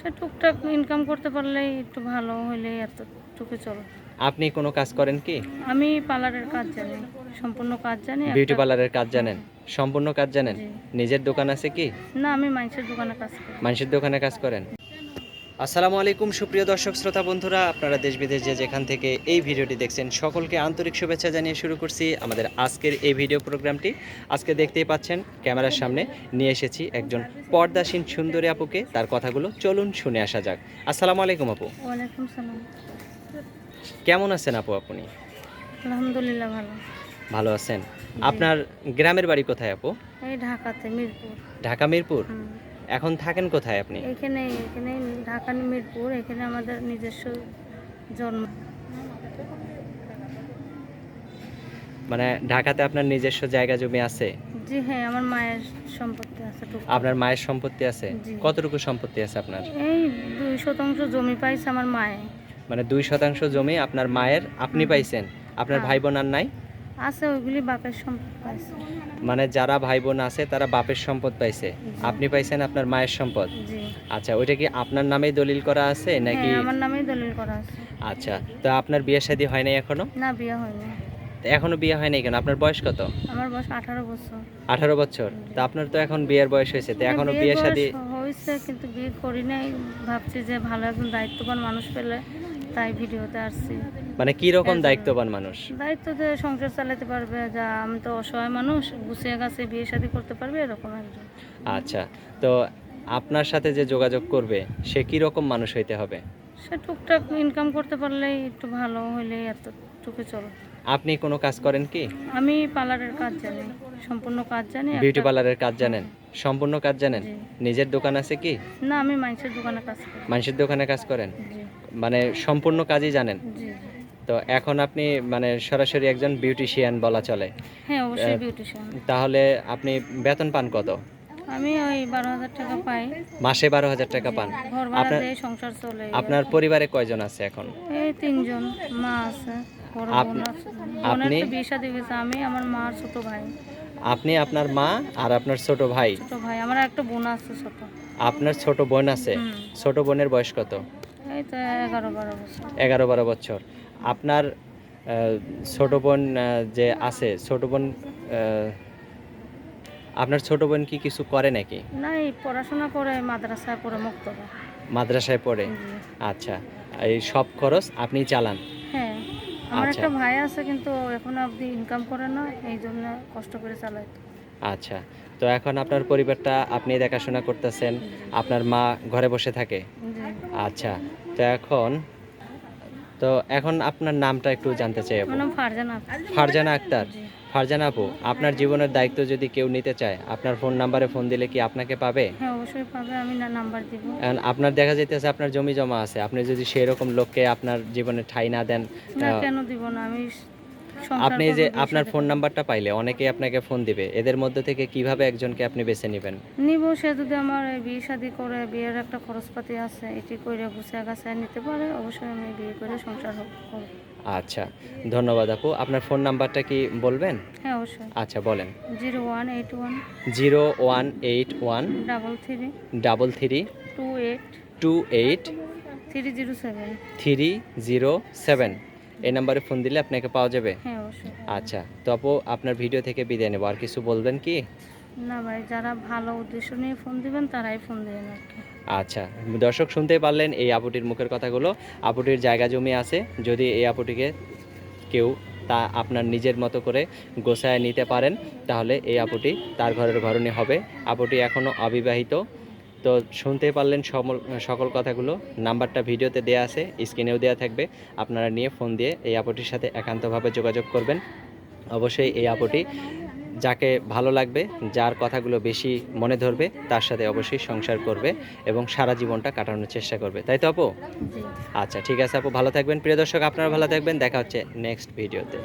সে টুকটাক ইনকাম করতে পারলে একটু ভালো হইলেই এতটুকু চলো। আপনি কোনো কাজ করেন কি? আমি পার্লারের কাজ জানি সম্পূর্ণ কাজ জানি বিউটি পার্লারের কাজ জানেন? সম্পূর্ণ কাজ জানেন? নিজের দোকান আছে কি? না আমি মাংসের দোকানে কাজ করি। মাংসের দোকানে কাজ করেন? আসসালামু আলাইকুম সুপ্রিয় দর্শক শ্রোতা বন্ধুরা আপনারা দেশ বিদেশ যে যেখান থেকে এই ভিডিওটি দেখছেন সকলকে আন্তরিক শুভেচ্ছা জানিয়ে শুরু করছি আমাদের আজকের এই ভিডিও প্রোগ্রামটি। আজকে দেখতেই পাচ্ছেন ক্যামেরার সামনে নিয়ে এসেছি একজন পর্দাসীন সুন্দরী আপুকে তার কথাগুলো চলুন শুনে আসা যাক। আসসালামু আলাইকুম আপু। কেমন আছেন আপু আপনি? আলহামদুলিল্লাহ ভালো। ভালো আছেন? আপনার গ্রামের বাড়ি কোথায় আপু? ঢাকাতে মিরপুর। ঢাকা মিরপুর। এখন থাকেন কোথায় আপনি? এখানে এখানে ঢাকা মিরপুর এখানে আমাদের নিজস্ব জন্ম। মানে ঢাকাতে আপনার নিজস্ব জায়গা জমি আছে? জি হ্যাঁ আমার মায়ের সম্পত্তি আছে আপনার মায়ের সম্পত্তি আছে? কতটুকু সম্পত্তি আছে আপনার? এই দুই শতাংশ জমি পাইছে আমার মায়ে। মানে দুই শতাংশ জমি আপনার মায়ের আপনি পাইছেন। আপনার হ্যাঁ। ভাই বোন আর নাই? আছে ওইগুলি বাপের সম্পত্তি পাইছে। মানে যারা ভাই বোন আছে তারা বাপের সম্পদ পাইছে। আপনি পাইছেন আপনার মায়ের সম্পদ। আচ্ছা ওইটা কি আপনার নামেই দলিল করা আছে নাকি? হ্যাঁ আমার নামেই দলিল করা আছে। আচ্ছা তো আপনার বিয়ে শাদী হয় নাই এখনও? না বিয়ে হয়নি। এখনও বিয়ে হয় নাই কেন? আপনার বয়স কত? আমার বয়স আঠারো বছর। আঠারো বছর। তো আপনার তো এখন বিয়ের বয়স হয়েছে তো এখনও বিয়ে শাদী হয়েছে কিন্তু বিয়ে করি নাই। ভাবছি যে ভালো একজন দায়িত্ববান মানুষ পেলে তাই ভিডিওতে আসছি। মানে কি রকম দায়িত্ববান মানুষ? দায়িত্ব দিয়ে সংসার চালাতে পারবে যা আমি তো অসহায় মানুষ গুছিয়ে গাছে বিয়ে শাদী করতে পারবে এরকম একজন। আচ্ছা তো আপনার সাথে যে যোগাযোগ করবে সে কি রকম মানুষ হইতে হবে? সে টুকটাক ইনকাম করতে পারলেই একটু ভালো হইলেই এতটুকু চলো আপনি কোনো কাজ করেন কি? আমি পার্লারের কাজ জানি সম্পূর্ণ কাজ জানি বিউটি পার্লারের কাজ জানেন? সম্পূর্ণ কাজ জানেন? নিজের দোকান আছে কি? না আমি মানুষের দোকানে কাজ করি। মানুষের দোকানে কাজ করেন? মানে সম্পূর্ণ কাজই জানেন? জি। তো এখন আপনি মানে সরাসরি একজন বিউটিশিয়ান বলা চলে। হ্যাঁ অবশ্যই বিউটিশিয়ান তাহলে আপনি বেতন পান কত? আমি ওই বারো হাজার টাকা পাই। মাসে বারো হাজার টাকা পান। আপনার- সংসার চলে। আপনার পরিবারে কয়জন আছে এখন? এই তিনজন মা আছে আপনি- আমি আমার মা আর ছোট ভাই। আপনি আপনার মা আর আপনার ছোট ভাই? ছোট ভাই আমার একটা বোন আছে ছোট। আপনার ছোট বোন আছে? ছোট বোনের বয়স কত? এই তো এগারো বারো বছর। এগারো বারো বছর। আপনার ছোট বোন যে আছে ছোট বোন আপনার ছোট বোন কি কিছু করে নাকি? না এই পড়াশোনা করে মাদ্রাসায় পড়ে মুক্তবা মাদ্রাসায় পড়ে? আচ্ছা এই সব খরচ আপনি চালান? হ্যাঁ আমার আচ্ছা। একটা ভাই আছে কিন্তু এখন অবধি ইনকাম করে না এই জন্য কষ্ট করে চালাই আচ্ছা তো এখন আপনার পরিবারটা আপনি দেখাশোনা করতেছেন আপনার মা ঘরে বসে থাকে? আচ্ছা তো এখন তো এখন আপনার নামটা একটু জানতে চাই আপু। ফারজানা আক্তার। ফারজানা আপু আপনার জীবনের দায়িত্ব যদি কেউ নিতে চায় আপনার ফোন নাম্বারে ফোন দিলে কি আপনাকে পাবে? হ্যাঁ অবশ্যই পাবে আমি নাম্বার দেব। এখন আপনার দেখা যাইতেছে আপনার জমি জমা আছে আপনি যদি সেই রকম লোককে আপনার জীবনে ঠাই না দেন না কেন দিব না? আমি আপনি যে আপনার ফোন নাম্বারটা পাইলে অনেকেই আপনাকে ফোন দিবে। এদের মধ্যে থেকে কীভাবে একজনকে আপনি বেছে নেবেন? নিব সে যদি আমার বিয়ে শাদি করে বিয়ের একটা খরচপাতি আছে এটি করে গুছিয়ে গাছায় নিতে পারে অবশ্যই আমি বিয়ে করে সংসার করব। আচ্ছা ধন্যবাদ আপু। আপনার ফোন নাম্বারটা কি বলবেন? হ্যাঁ অবশ্যই। আচ্ছা বলেন। Zero one eight one zero one eight one double three double three two eight two eight three zero seven. Three zero seven. এই নাম্বারে ফোন দিলে আপনাকে পাওয়া যাবে? হ্যাঁ আচ্ছা তো আপু আপনার ভিডিও থেকে বিদায় নেব। আর কিছু বলবেন কি? না ভাই যারা ভালো উদ্দেশ্য নিয়ে ফোন দিবেন তারাই ফোন দিবেন আর কি। আচ্ছা দর্শক শুনতেই পারলেন এই আপুটির মুখের কথাগুলো। আপুটির জায়গা জমি আছে। যদি এই আপুটিকে কেউ তা আপনার নিজের মতো করে গোছায় নিতে পারেন তাহলে এই আপুটি তার ঘরের ঘরণী হবে। আপুটি এখনও অবিবাহিত। তো শুনতে পারলেন সমল- সকল কথাগুলো। নাম্বারটা ভিডিওতে দেয়া আছে স্ক্রিনেও দেওয়া থাকবে। আপনারা নিয়ে ফোন দিয়ে এই আপুটির সাথে একান্তভাবে যোগাযোগ করবেন। অবশ্যই এই আপুটি যাকে ভালো লাগবে যার কথাগুলো বেশি মনে ধরবে তার সাথে অবশ্যই সংসার করবে এবং সারা জীবনটা কাটানোর চেষ্টা করবে। তাই তো আপু? আচ্ছা ঠিক আছে আপু ভালো থাকবেন। প্রিয় দর্শক আপনারা ভালো থাকবেন। দেখা হচ্ছে নেক্সট ভিডিওতে